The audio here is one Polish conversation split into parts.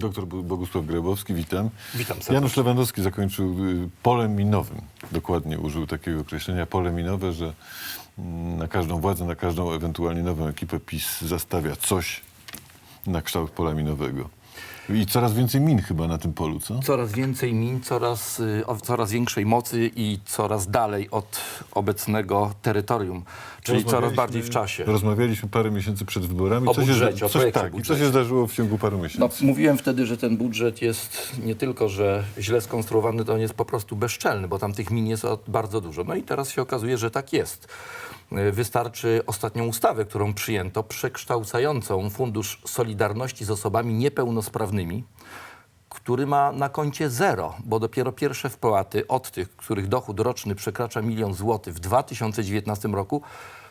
Doktor Bo- Bogusław Grabowski, witam. Witam serdecznie. Janusz Lewandowski zakończył y, polem minowym. Dokładnie użył takiego określenia pole minowe, że mm, na każdą władzę, na każdą ewentualnie nową ekipę PiS zastawia coś na kształt pola minowego. I coraz więcej min chyba na tym polu, co? Coraz więcej min, coraz, y, o coraz większej mocy i coraz dalej od obecnego terytorium, czyli coraz bardziej w czasie. Rozmawialiśmy parę miesięcy przed wyborami. O Co się, budżecie, o coś, projekcie tak, i co budżecie. się zdarzyło w ciągu paru No, miesięcy? mówiłem wtedy, że ten budżet jest nie tylko, że źle skonstruowany, to on jest po prostu bezczelny, bo tam tych min jest o- bardzo dużo. No i teraz się okazuje, że tak jest. Y, Wystarczy ostatnią ustawę, którą przyjęto, przekształcającą Fundusz Solidarności z osobami niepełnosprawnymi, który ma na koncie zero, bo dopiero pierwsze wpłaty od tych, których dochód roczny przekracza milion złotych w 2019 roku,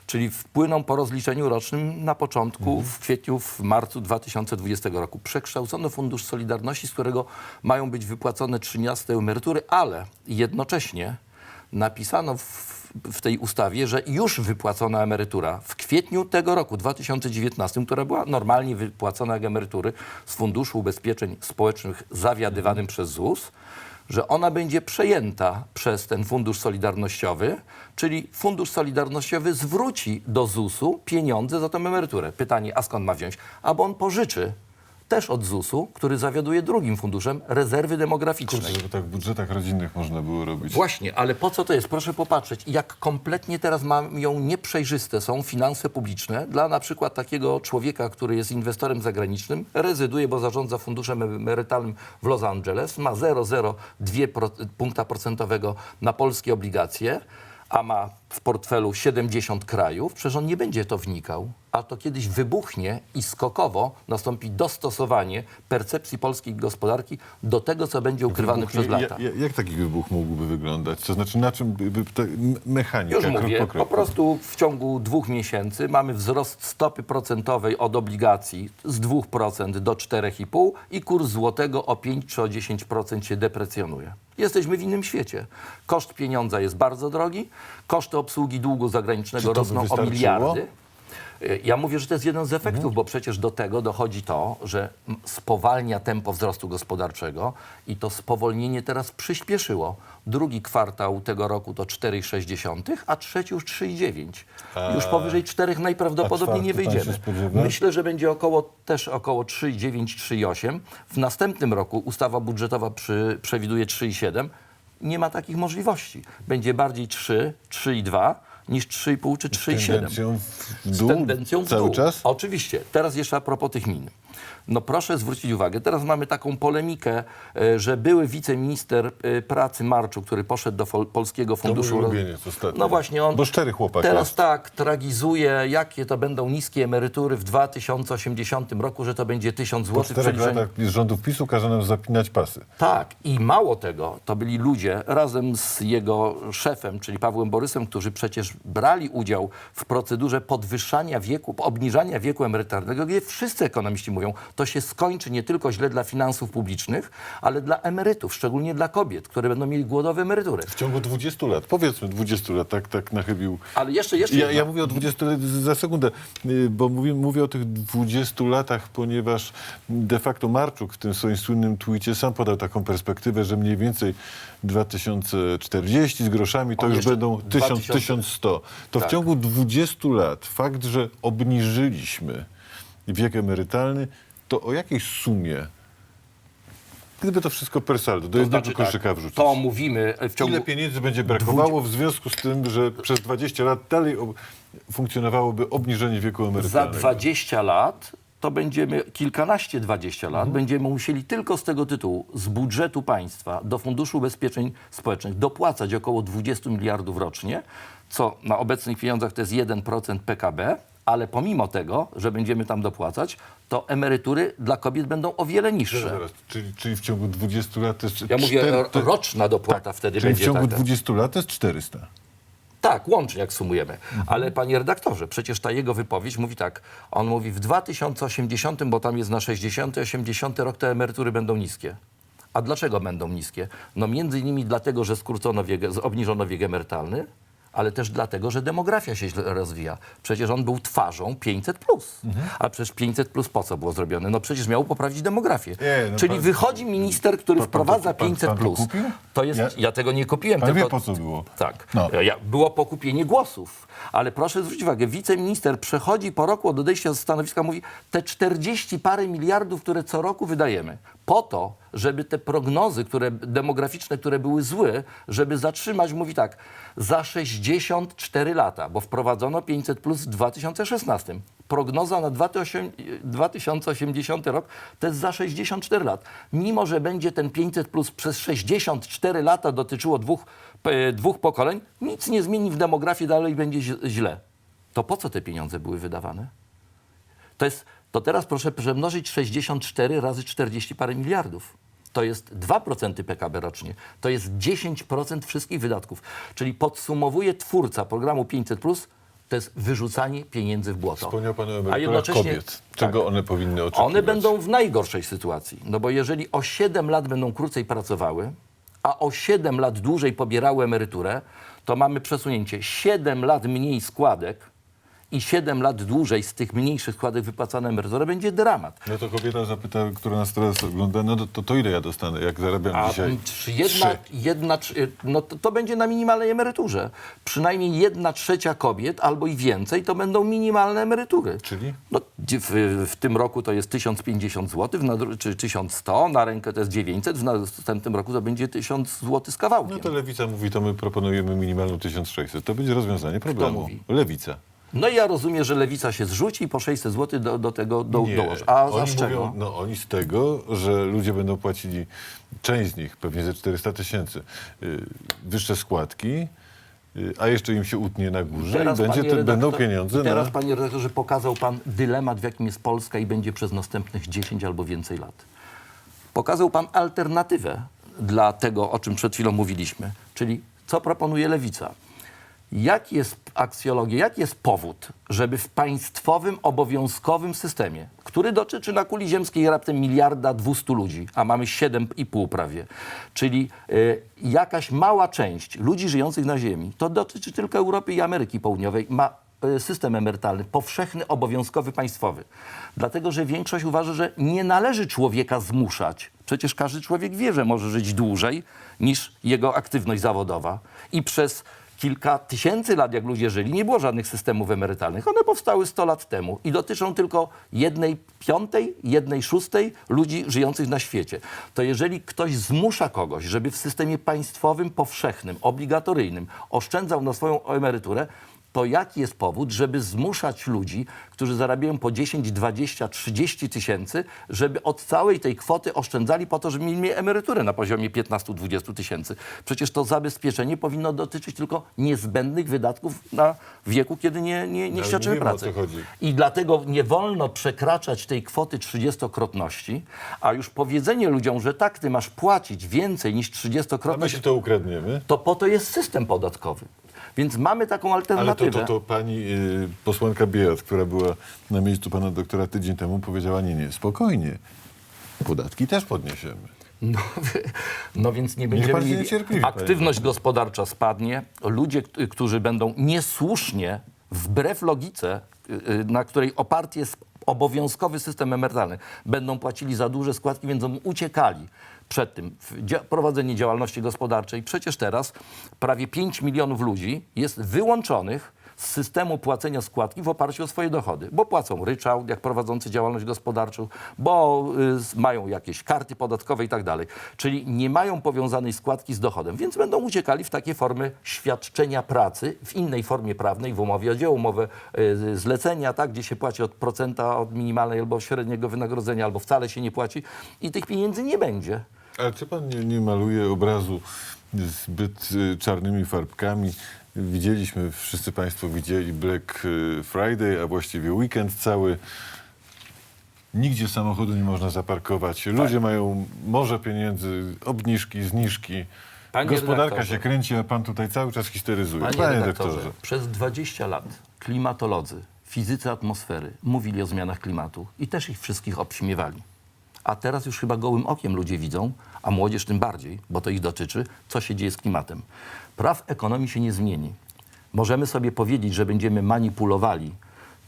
czyli wpłyną po rozliczeniu rocznym na początku, w kwietniu, w marcu 2020 roku. Przekształcono Fundusz Solidarności, z którego mają być wypłacone 13 emerytury, ale jednocześnie napisano w, w tej ustawie, że już wypłacona emerytura w kwietniu tego roku, 2019, która była normalnie wypłacona jak emerytury z Funduszu Ubezpieczeń Społecznych zawiadywanym przez ZUS, że ona będzie przejęta przez ten Fundusz Solidarnościowy, czyli Fundusz Solidarnościowy zwróci do ZUS-u pieniądze za tę emeryturę. Pytanie, a skąd ma wziąć? Albo on pożyczy też od ZUS-u, który zawiaduje drugim funduszem rezerwy demograficznej. Kurczę, żeby tak w budżetach rodzinnych można było robić. Właśnie, ale po co to jest? Proszę popatrzeć, jak kompletnie teraz mają nieprzejrzyste są finanse publiczne dla na przykład takiego człowieka, który jest inwestorem zagranicznym, rezyduje, bo zarządza funduszem emerytalnym w Los Angeles, ma 0,02 pro- punkta procentowego na polskie obligacje, a ma w portfelu 70 krajów, przecież on nie będzie to wnikał. A to kiedyś wybuchnie i skokowo nastąpi dostosowanie percepcji polskiej gospodarki do tego, co będzie ukrywane Wybuch, przez ja- lata. ja- Jak taki wybuch mógłby wyglądać? To znaczy, na czym by, by ta m- mechanika, Już krok mówię, po po kroku? prostu w ciągu dwóch miesięcy mamy wzrost stopy procentowej od obligacji z 2% do 4,5% i kurs złotego o 5 czy o 10% się deprecjonuje. Jesteśmy w innym świecie. Koszt pieniądza jest bardzo drogi, koszty obsługi długu zagranicznego rosną o miliardy. Ja mówię, że to jest jeden z efektów, Mhm. bo przecież do tego dochodzi to, że m, spowalnia tempo wzrostu gospodarczego i to spowolnienie teraz przyspieszyło. Drugi kwartał tego roku to 4,6, a trzeci już 3,9. Już powyżej 4 najprawdopodobniej nie czwarty pan się wyjdziemy. spodziewa? Myślę, że będzie około, też około 3,9, 3,8. W następnym roku ustawa budżetowa przy, przewiduje 3,7. Nie ma takich możliwości. Będzie bardziej 3, 3,2 niż 3,5 czy 3,7 Tendencją w z dół tendencją w cały dół. czas? Oczywiście. Teraz jeszcze a propos tych min. No proszę zwrócić uwagę, teraz mamy taką polemikę, e, że były wiceminister e, pracy Marczu, który poszedł do Polskiego To Funduszu... Roz- ulubieniec ostatnio. No właśnie, on Bo szczery chłopak teraz jest. tak tragizuje, jakie to będą niskie emerytury w 2080 roku, że to będzie 1000 Po zł w czterech przeliczeniu. latach z rządów PiSu nam zapinać pasy. Tak, i mało tego, to byli ludzie razem z jego szefem, czyli Pawłem Borysem, którzy przecież brali udział w procedurze podwyższania wieku, obniżania wieku emerytalnego, gdzie wszyscy ekonomiści mówią, to się skończy nie tylko źle dla finansów publicznych, ale dla emerytów, szczególnie dla kobiet, które będą mieli głodowe emerytury. W ciągu 20 lat, powiedzmy 20 lat, tak, tak nachybił. Ale jeszcze, jeszcze Ja, ja mówię o 20 lat za sekundę, y, bo mówię, mówię o tych 20 latach, ponieważ de facto Marczuk w tym swoim słynnym twicie sam podał taką perspektywę, że mniej więcej 2040 z groszami to On już będą 1000, 2000. 1100. To Tak. w ciągu 20 lat fakt, że obniżyliśmy wiek emerytalny, to o jakiej sumie, gdyby to wszystko per saldo, do To jednego znaczy tak, koszyka wrzucić? To mówimy w ciągu... Ile pieniędzy będzie brakowało w związku z tym, że przez 20 lat dalej ob- funkcjonowałoby obniżenie wieku Za emerytalnego? 20 lat to będziemy, kilkanaście, 20 lat, Mhm. będziemy musieli tylko z tego tytułu, z budżetu państwa do Funduszu Ubezpieczeń Społecznych dopłacać około 20 miliardów rocznie, co na obecnych pieniądzach to jest 1% PKB, ale pomimo tego, że będziemy tam dopłacać, to emerytury dla kobiet będą o wiele niższe. Zaraz, czyli, czyli w ciągu 20 lat to jest Ja mówię, roczna dopłata wtedy Czyli w będzie ciągu taka. 20 lat to jest 400. Tak, łącznie jak sumujemy. Mhm. Ale panie redaktorze, przecież ta jego wypowiedź mówi tak. On mówi w 2080, bo tam jest na 60, 80 rok te emerytury będą niskie. A dlaczego będą niskie? No między innymi dlatego, że skrócono wiek, obniżono wiek emerytalny, ale też dlatego, że demografia się źle rozwija. Przecież on był twarzą 500+. A przecież 500+, po co było zrobione? No przecież miało poprawić demografię. Nie, no Czyli pan- wychodzi minister, który pan- pan wprowadza pan- 500+. pan to kupił? To jest, Ja- ja, tego nie kupiłem. Pan wie, po co było? Tak. No. Ja, było pokupienie głosów. Ale proszę zwrócić uwagę, wiceminister przechodzi po roku od odejścia z stanowiska, mówi, te 40 parę miliardów, które co roku wydajemy, po to, żeby te prognozy które, demograficzne, które były złe, żeby zatrzymać, mówi tak, za 64 lata, bo wprowadzono 500 plus w 2016. Prognoza na 2008 2080 rok to jest za 64 lat. Mimo, że będzie ten 500 plus przez 64 lata dotyczyło dwóch, e, dwóch pokoleń, nic nie zmieni w demografii, dalej będzie źle. To po co te pieniądze były wydawane? To, jest, to teraz proszę przemnożyć 64 razy 40 parę miliardów. To jest 2% PKB rocznie. To jest 10% wszystkich wydatków. Czyli podsumowuje twórca programu 500+, to jest wyrzucanie pieniędzy w błoto. Wspomniał Pan o A emeryturach jednocześnie- kobiet. Czego one powinny oczekiwać? One będą w najgorszej sytuacji. No bo jeżeli o 7 lat będą krócej pracowały, a o 7 lat dłużej pobierały emeryturę, to mamy przesunięcie 7 lat mniej składek i 7 lat dłużej z tych mniejszych składek wypłacana emerytura będzie dramat. No to kobieta zapyta, która nas teraz ogląda, no to, to, ile ja dostanę, jak zarabiam A dzisiaj? czy jedna, Trzy. jedna, tr- no to, to będzie na minimalnej emeryturze. Przynajmniej jedna trzecia kobiet albo i więcej to będą minimalne emerytury. Czyli? No, w, w tym roku to jest 1050 zł, w czy 1100, na rękę to jest 900, w następnym roku to będzie 1000 zł z kawałkiem. No to Lewica mówi, to my proponujemy minimalną 1600. To będzie rozwiązanie problemu. Lewica. No i ja rozumiem, że lewica się zrzuci i po 600 zł do, do tego do, Nie. dołoży. A za oni z czego? mówią, no oni z tego, że ludzie będą płacili, część z nich, pewnie ze 400 tysięcy, y, wyższe składki, y, a jeszcze im się utnie na górze i będzie, panie te, redaktor- będą pieniądze Teraz, na... panie redaktorze, pokazał pan dylemat, w jakim jest Polska i będzie przez następnych 10 albo więcej lat. Pokazał pan alternatywę dla tego, o czym przed chwilą mówiliśmy, czyli co proponuje lewica. Jaki jest aksjologia, jaki jest powód, żeby w państwowym, obowiązkowym systemie, który dotyczy na kuli ziemskiej raptem miliarda dwustu ludzi, a mamy 7,5 prawie, czyli y, jakaś mała część ludzi żyjących na ziemi, to dotyczy tylko Europy i Ameryki Południowej, ma y, system emerytalny, powszechny, obowiązkowy, państwowy. Dlatego, że większość uważa, że nie należy człowieka zmuszać. Przecież każdy człowiek wie, że może żyć dłużej niż jego aktywność zawodowa. I przez kilka tysięcy lat, jak ludzie żyli, nie było żadnych systemów emerytalnych. One powstały 100 lat temu i dotyczą tylko jednej piątej, jednej szóstej ludzi żyjących na świecie. To jeżeli ktoś zmusza kogoś, żeby w systemie państwowym, powszechnym, obligatoryjnym oszczędzał na swoją emeryturę, to jaki jest powód, żeby zmuszać ludzi, którzy zarabiają po 10, 20, 30 tysięcy, żeby od całej tej kwoty oszczędzali po to, żeby mieli emeryturę na poziomie 15-20 tysięcy? Przecież to zabezpieczenie powinno dotyczyć tylko niezbędnych wydatków na wieku, kiedy nie, nie, nie Ale świadczymy pracy. I dlatego nie wolno przekraczać tej kwoty 30-krotności, a już powiedzenie ludziom, że tak, ty masz płacić więcej niż A my 30-krotność, ci to ukradniemy. to po to jest system podatkowy. Więc mamy taką Ale to, alternatywę. to, to pani y, posłanka Biejat, która była na miejscu pana doktora tydzień temu, powiedziała, nie, nie, spokojnie. Podatki też podniesiemy. No, no więc nie będziemy mieli... Aktywność gospodarcza spadnie. Ludzie, którzy będą niesłusznie, wbrew logice, y, y, na której oparty jest obowiązkowy system emerytalny, będą płacili za duże składki, będą uciekali przed tym dzia- prowadzenie działalności gospodarczej. Przecież teraz prawie 5 milionów ludzi jest wyłączonych z systemu płacenia składki w oparciu o swoje dochody, bo płacą ryczałt, jak prowadzący działalność gospodarczą, bo y, mają jakieś karty podatkowe i tak dalej. Czyli nie mają powiązanej składki z dochodem, więc będą uciekali w takie formy świadczenia pracy, w innej formie prawnej, w umowie o dzieło, umowę y, zlecenia, tak, gdzie się płaci od procenta od minimalnej albo średniego wynagrodzenia, albo wcale się nie płaci i tych pieniędzy nie będzie. Ale czy pan nie, nie maluje obrazu zbyt y, czarnymi farbkami? Widzieliśmy, wszyscy państwo widzieli Black y, Friday, a właściwie weekend cały. Nigdzie samochodu nie można zaparkować. Ludzie Tak. mają morze pieniędzy, obniżki, zniżki. Panie Gospodarka redaktorze. się kręci, a pan tutaj cały czas histeryzuje. Panie, redaktorze, przez 20 lat klimatolodzy, fizycy atmosfery mówili o zmianach klimatu i też ich wszystkich obśmiewali. A teraz już chyba gołym okiem ludzie widzą, a młodzież tym bardziej, bo to ich dotyczy, co się dzieje z klimatem. Praw ekonomii się nie zmieni. możemy sobie powiedzieć, że będziemy manipulowali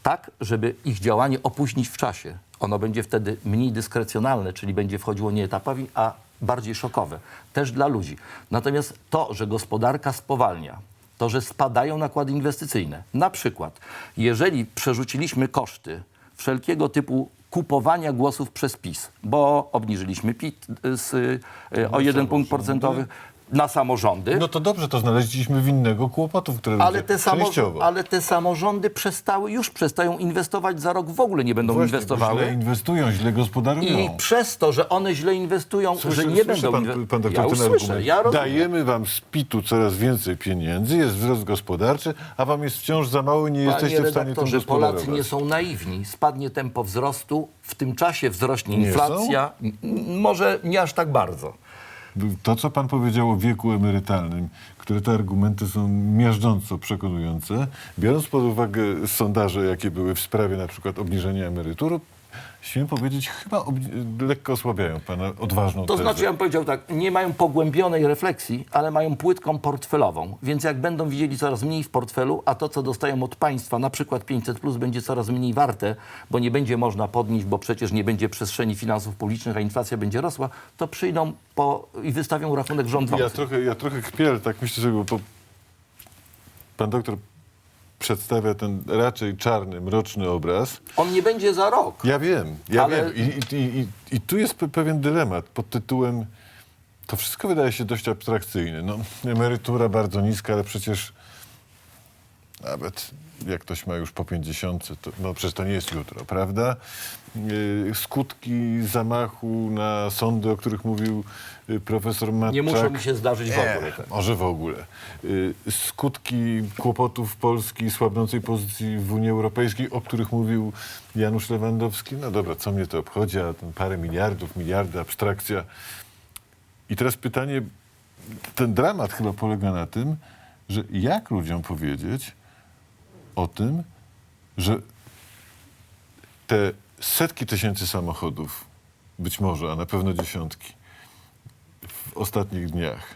tak, żeby ich działanie opóźnić w czasie. Ono będzie wtedy mniej dyskrecjonalne, czyli będzie wchodziło nie etapowi, a bardziej szokowe. Też dla ludzi. Natomiast to, że gospodarka spowalnia, to, że spadają nakłady inwestycyjne. Na przykład, jeżeli przerzuciliśmy koszty wszelkiego typu kupowania głosów przez PiS, bo obniżyliśmy PIT z, y, o jeden punkt procentowy na samorządy. No to dobrze, to znaleźliśmy winnego kłopotów, które Ale te, częściowo. ale te samorządy przestały, już przestają inwestować, za rok w ogóle nie będą Właśnie, inwestowały. Źle inwestują, źle gospodarują. I przez to, że one źle inwestują, Słyszy- że nie będą pan, inwe- pan doktor ja ten słyszę, argument. ja. Dajemy wam z PIT-u coraz więcej pieniędzy, jest wzrost gospodarczy, a wam jest wciąż za mało i nie Panie jesteście w stanie tym redaktorze, Polacy gospodarować. nie są naiwni. Spadnie tempo wzrostu, w tym czasie wzrośnie Nie inflacja. M- Może nie aż tak bardzo. To, co pan powiedział o wieku emerytalnym, które te argumenty są miażdżąco przekonujące, biorąc pod uwagę sondaże, jakie były w sprawie na przykład obniżenia emerytur, śmiem powiedzieć, chyba obni- lekko osłabiają pana odważną To tezę. znaczy, ja bym powiedział tak, nie mają pogłębionej refleksji, ale mają płytką portfelową. Więc jak będą widzieli coraz mniej w portfelu, a to, co dostają od państwa, na przykład 500 plus, będzie coraz mniej warte, bo nie będzie można podnieść, bo przecież nie będzie przestrzeni finansów publicznych, a inflacja będzie rosła, to przyjdą po, i wystawią rachunek rządzący. Ja trochę, ja trochę kpię, ale tak myślę bo pan doktor przedstawia ten raczej czarny, mroczny obraz. On nie będzie za rok. Ja wiem, ja Ale- wiem. I, i, i, I tu jest pe- pewien dylemat pod tytułem to wszystko wydaje się dość abstrakcyjne. No, emerytura bardzo niska, ale przecież nawet jak ktoś ma już po 50, to no przecież to nie jest jutro, prawda? Yy, Skutki zamachu na sądy, o których mówił yy, profesor Matczak. Nie muszą mi się zdarzyć w ogóle. tak. może w ogóle. Y, Skutki kłopotów Polski, słabnącej pozycji w Unii Europejskiej, o których mówił Janusz Lewandowski. No dobra, co mnie to obchodzi, a ten parę miliardów, miliardy, abstrakcja. I teraz pytanie, ten dramat chyba polega na tym, że jak ludziom powiedzieć o tym, że te setki tysięcy samochodów, być może, a na pewno dziesiątki, w ostatnich dniach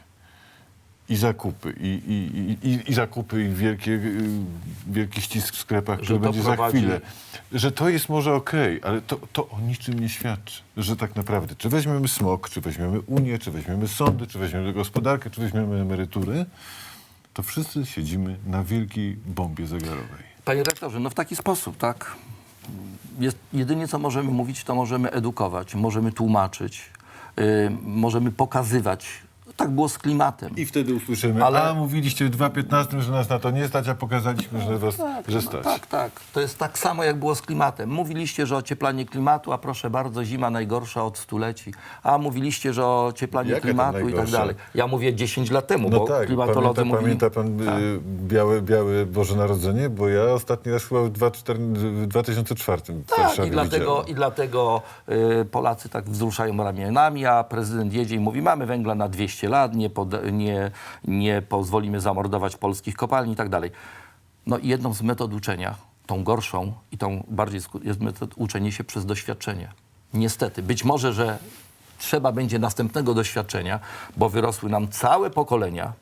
i zakupy, i, i, i, i zakupy, i wielkie, y, wielki ścisk w sklepach, który to będzie prowadzi- za chwilę, że to jest może okej, ale to, to o niczym nie świadczy, że tak naprawdę, czy weźmiemy smok, czy weźmiemy Unię, czy weźmiemy sądy, czy weźmiemy gospodarkę, czy weźmiemy emerytury, to wszyscy siedzimy na wielkiej bombie zegarowej. Panie rektorze, no w taki sposób, tak? Jest, jedynie co możemy mówić, to możemy edukować, możemy tłumaczyć, yy, możemy pokazywać. Tak było z klimatem. I wtedy usłyszymy, Ale- a mówiliście w 2015, że nas na to nie stać, a pokazaliśmy, że, was, że stać. Tak, tak. To jest tak samo, jak było z klimatem. Mówiliście, że ocieplanie klimatu, a proszę bardzo, zima najgorsza od stuleci. A mówiliście, że ocieplanie Jaka klimatu i tak dalej. Ja mówię 10 lat temu, No bo tak, klimatolodzy pamięta, mówili... pamięta pan y, białe, białe Boże Narodzenie? Bo ja ostatni raz chyba w, 2004 w 2004 w Tak, Warszawie i dlatego, widziałem. i dlatego y, Polacy tak wzruszają ramionami, a prezydent jedzie i mówi, mamy węgla na 200 lat, nie, pod, nie, nie pozwolimy zamordować polskich kopalni i tak dalej. No i jedną z metod uczenia, tą gorszą i tą bardziej jest metod uczenie się przez doświadczenie. Niestety, być może, że trzeba będzie następnego doświadczenia, bo wyrosły nam całe pokolenia,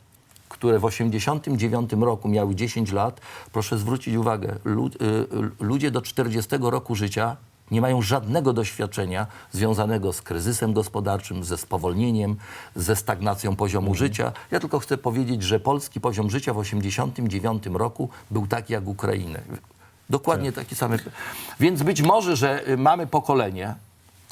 które w 1989 roku miały 10 lat, proszę zwrócić uwagę, y, ludzie do 40 roku życia nie mają żadnego doświadczenia związanego z kryzysem gospodarczym, ze spowolnieniem, ze stagnacją poziomu życia. Ja tylko chcę powiedzieć, że polski poziom życia w 1989 roku był taki jak Ukrainy. Dokładnie taki sam. Więc być może, że y, mamy pokolenie,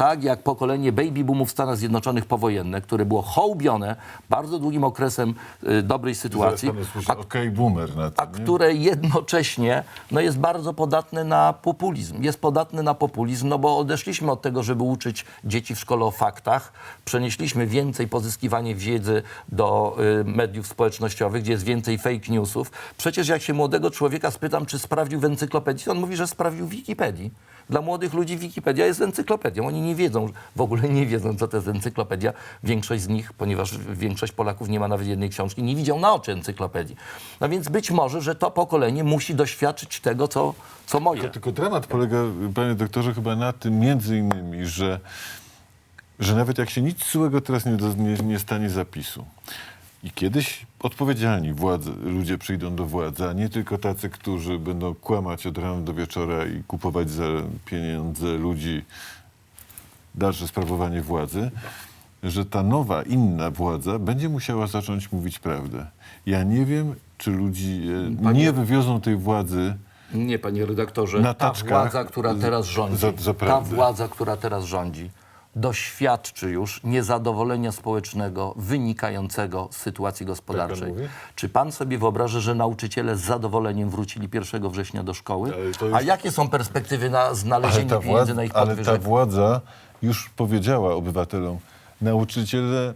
tak jak pokolenie baby boomów w Stanach Zjednoczonych powojenne, które było hołbione bardzo długim okresem y, dobrej sytuacji, a, okej, boomer na a tym, które jednocześnie no, jest bardzo podatne na populizm. Jest podatne na populizm, no bo odeszliśmy od tego, żeby uczyć dzieci w szkole o faktach, przenieśliśmy więcej pozyskiwanie wiedzy do y, mediów społecznościowych, gdzie jest więcej fake newsów. Przecież jak się młodego człowieka spytam, czy sprawdził w encyklopedii, to on mówi, że sprawdził w Wikipedii. Dla młodych ludzi Wikipedia jest encyklopedią. Oni nie wiedzą, w ogóle nie wiedzą, co to jest encyklopedia. Większość z nich, ponieważ większość Polaków nie ma nawet jednej książki, nie widział na oczy encyklopedii. No więc być może, że to pokolenie musi doświadczyć tego, co, co moje. Tylko dramat polega, panie doktorze, chyba na tym między innymi, że, że nawet jak się nic złego teraz nie, nie, nie stanie zapisu, I kiedyś odpowiedzialni władze, ludzie przyjdą do władzy, a nie tylko tacy, którzy będą kłamać od rana do wieczora i kupować za pieniądze ludzi dalsze sprawowanie władzy, że ta nowa, inna władza będzie musiała zacząć mówić prawdę. Ja nie wiem, czy ludzi e, Panie- nie wywiozą tej władzy Nie, panie redaktorze. Na ta taczkach władza, która z- teraz rządzi, za- za ta prawdę. władza, która teraz rządzi, doświadczy już niezadowolenia społecznego wynikającego z sytuacji gospodarczej. mówi? Czy pan sobie wyobraża, że nauczyciele z zadowoleniem wrócili 1 września do szkoły? Ale to A jakie są perspektywy na Ale znalezienie pieniędzy na ich ale ta władza już powiedziała obywatelom, nauczyciele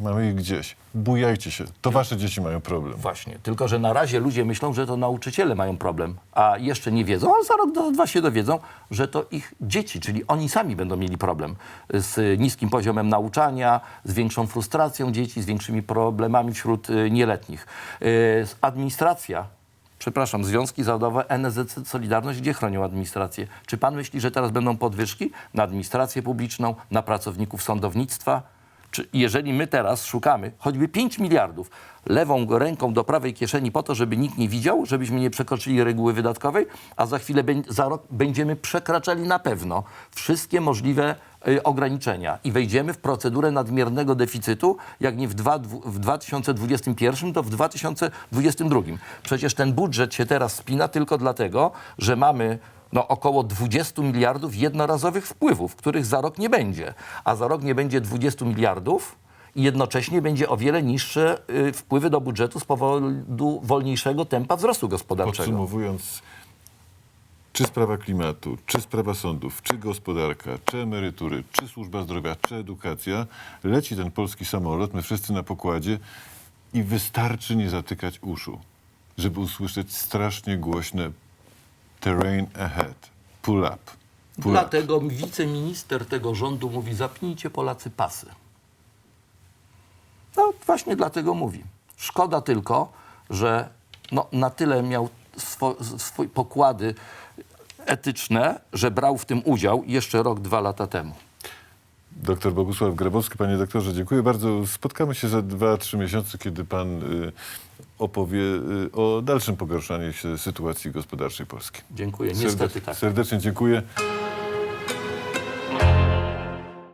mamy ich gdzieś, bujajcie się, to wasze dzieci mają problem. Właśnie, tylko że na razie ludzie myślą, że to nauczyciele mają problem, a jeszcze nie wiedzą, a za rok, do dwa się dowiedzą, że to ich dzieci, czyli oni sami będą mieli problem z niskim poziomem nauczania, z większą frustracją dzieci, z większymi problemami wśród y, nieletnich. Y, Administracja Przepraszam, związki zawodowe, NSZZ Solidarność, gdzie chronią administrację? Czy pan myśli, że teraz będą podwyżki na administrację publiczną, na pracowników sądownictwa? Czy jeżeli my teraz szukamy choćby 5 miliardów lewą ręką do prawej kieszeni po to, żeby nikt nie widział, żebyśmy nie przekroczyli reguły wydatkowej, a za chwilę, za rok będziemy przekraczali na pewno wszystkie możliwe y, ograniczenia i wejdziemy w procedurę nadmiernego deficytu, jak nie w, dwa, w 2021, to w 2022. Przecież ten budżet się teraz spina tylko dlatego, że mamy no, około 20 miliardów jednorazowych wpływów, których za rok nie będzie. A za rok nie będzie 20 miliardów i jednocześnie będzie o wiele niższe y, wpływy do budżetu z powodu wolniejszego tempa wzrostu gospodarczego. Podsumowując, czy sprawa klimatu, czy sprawa sądów, czy gospodarka, czy emerytury, czy służba zdrowia, czy edukacja, leci ten polski samolot, my wszyscy na pokładzie i wystarczy nie zatykać uszu, żeby usłyszeć strasznie głośne terrain ahead, pull up. Pull up. Dlatego wiceminister tego rządu mówi, zapnijcie Polacy pasy. No właśnie dlatego mówi. Szkoda tylko, że no, na tyle miał swo, swój pokłady etyczne, że brał w tym udział jeszcze rok, dwa lata temu. Doktor Bogusław Grabowski, panie doktorze, dziękuję bardzo. Spotkamy się za dwa, trzy miesiące, kiedy pan y, opowie y, o dalszym pogarszaniu się sytuacji gospodarczej Polski. Dziękuję. Niestety tak. Serdecznie dziękuję.